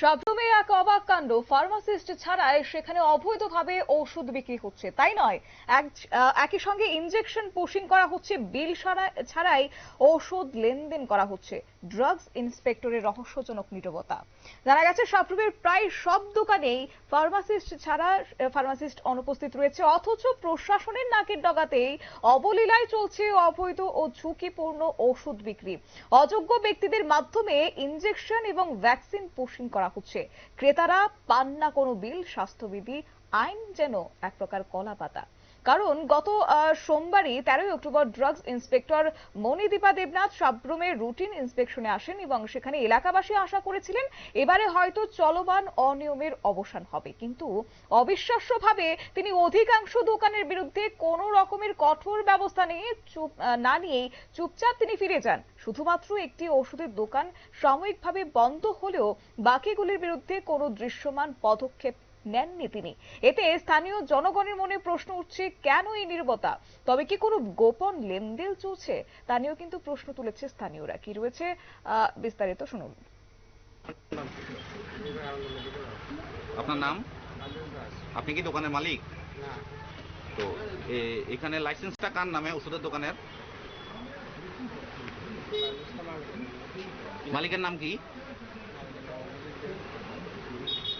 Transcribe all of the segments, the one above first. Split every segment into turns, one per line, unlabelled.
সাবরুমে এক অবাক কাণ্ড। ফার্মাসিস্ট ছাড়াই সেখানে অবৈধভাবে ওষুধ বিক্রি হচ্ছে। তাই নয় একই সঙ্গে ইনজেকশন পুশিং করা হচ্ছে। বিল ছাড়া- ছাড়াই ওষুধ লেনদেন করা হচ্ছে। ড্রাগস ইন্সপেক্টরের রহস্যজনক নীরবতা জানা গেছে সাবরুমের প্রায় সব দোকানেই ফার্মাসিস্ট ছাড়া ফার্মাসিস্ট অনুপস্থিত রয়েছে। অথচ প্রশাসনের নাকের ডগাতেই অবলীলায় চলছে অবৈধ ও ঝুঁকিপূর্ণ ওষুধ বিক্রি। অযোগ্য ব্যক্তিদের মাধ্যমে ইনজেকশন এবং ভ্যাকসিন পুশিং করা হচ্ছে। ক্রেতারা পান না কোনো বিল, স্বাস্থ্যবিধি, আইন যেন এক প্রকার কলা পাতা কারণ গত সোমবারই তেরোই October drugs inspector Manidipa Debnath সাবরুমের routine ইন্সপেকশনে আসেন এবং সেখানে এলাকাবাসী আশা করেছিলেন এবারে হয়তো চলমান অনিয়মের অবসান হবে। কিন্তু অবিশ্বাস্যভাবে তিনি অধিকাংশ দোকানের বিরুদ্ধে কোনো রকমের কঠোর ব্যবস্থা নিয়ে চুপ না নিয়েই চুপচাপ তিনি ফিরে যান। শুধুমাত্র একটি ওষুধের দোকান সাময়িকভাবে বন্ধ হলেও বাকিগুলির বিরুদ্ধে কোনো দৃশ্যমান পদক্ষেপ নেননি তিনি। এতে স্থানীয় জনগণের মনে প্রশ্ন উঠছে কেন এই নির্বতা? তবে কি কোনো গোপন লেনদেন চলছে? তা নিয়েও কিন্তু প্রশ্ন তুলেছে স্থানীয়রা। কি রয়েছে? বিস্তারিত শুনুন।
আপনার নাম? আপনি কি দোকানের মালিক? তো এখানে লাইসেন্সটা কার নামে? ওষুধের দোকানের? মালিকের নাম কি?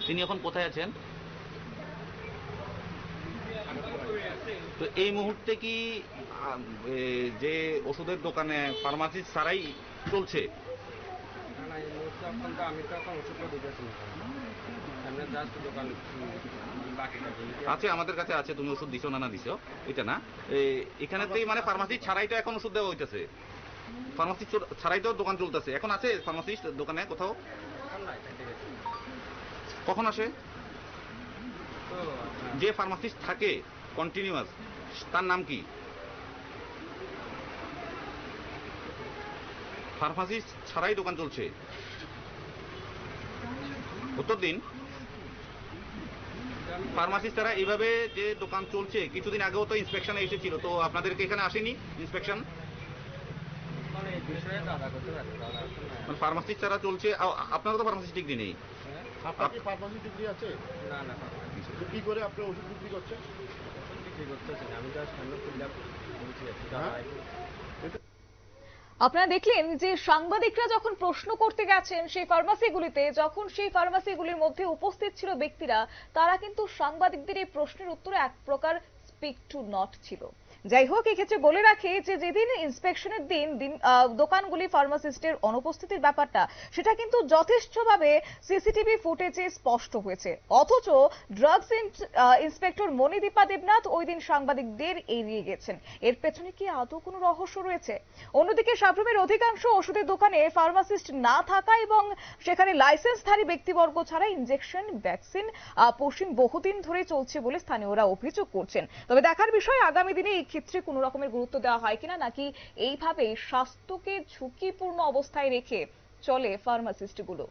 তিনি এখন কোথায় আছেন? তো এই মুহূর্তে কি যে ওষুধের দোকানে ফার্মাসি ছাড়াই চলছে?
এখন তো তো এখন
আছে আমাদের কাছে আছে তুমি ওষুধ দিছো না না দিছো এটা না? এ- এখানেতেই মানে ফার্মাসি ছাড়াই তো এখন ওষুধ দেওয়া হইতেছে। ফার্মাসি ছাড়াই তো দোকান চলতেছে। এখন আছে ফার্মাসিস্ট দোকানে কোথাও?
এখন
কখন আসে?
তো
যে ফার্মাসিস্ট থাকে কন্টিনিউয়াস তার নাম কি? ফার্মাসিস্ট ছাড়াই দোকান চলছে। উত্তর দিন। ফার্মাসিস্ট ছাড়া এইভাবে যে দোকান চলছে কিছুদিন আগেও তো ইন্সপেকশনে এসেছিল তো আপনাদেরকে এখানে আসেনি ইন্সপেকশন?
মানে
ফার্মাসিস্ট ছাড়া চলছে আ- আপনারও তো ফার্মাসিস্ট ডিগ্রি নেই।
হ্যাঁ?
আপনার কি ফার্মাসি ডিগ্রি আছে?
না না
কি করে আপনি ওষুধ বিক্রি করছেন?
আপনারা দেখলেন যে সাংবাদিকরা যখন প্রশ্ন করতে গেছেন সেই ফার্মাসিগুলিতে যখন সেই ফার্মাসিগুলির মধ্যে উপস্থিত ছিল ব্যক্তিরা তারা কিন্তু সাংবাদিকদের এই প্রশ্নের উত্তরে এক প্রকার স্পিক টু নট ছিল। যাই হোক, এক্ষেত্রে বলে রাখি যে যেদিন ইন্সপেকশনের দিন দিন দোকানগুলি ফার্মাসিস্টের অনুপস্থিতির ব্যাপারটা, সেটা কিন্তু যথেষ্টভাবে সিসিটিভি ফুটেজে স্পষ্ট হয়েছে। অথচ ড্রাগস ইন্সপেক্টর মণিদীপা দেবনাথ ওই দিন সাংবাদিকদের এড়িয়ে গেছেন। এর পেছনে কি আদৌ কোনো রহস্য রয়েছে? অন্যদিকে সাবরুমের অধিকাংশ ওষুধের দোকানে ফার্মাসিস্ট না থাকা এবং সেখানে লাইসেন্সধারী ব্যক্তিবর্গ ছাড়া ইনজেকশন ভ্যাকসিন পোষণ বহুদিন ধরে চলছে বলে স্থানীয়রা অভিযোগ করছেন। তবে দেখার বিষয়, আগামী দিনে ক্ষেত্রে কোনো রকমের গুরুত্ব দেওয়া হয় কিনা নাকি এইভাবে স্বাস্থ্যকে ঝুঁকিপূর্ণ অবস্থায় রেখে চলে ফার্মাসিস্টগুলো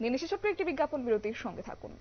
নিয়ে নিশে একটি বিজ্ঞাপন বিরতির সঙ্গে থাকুন।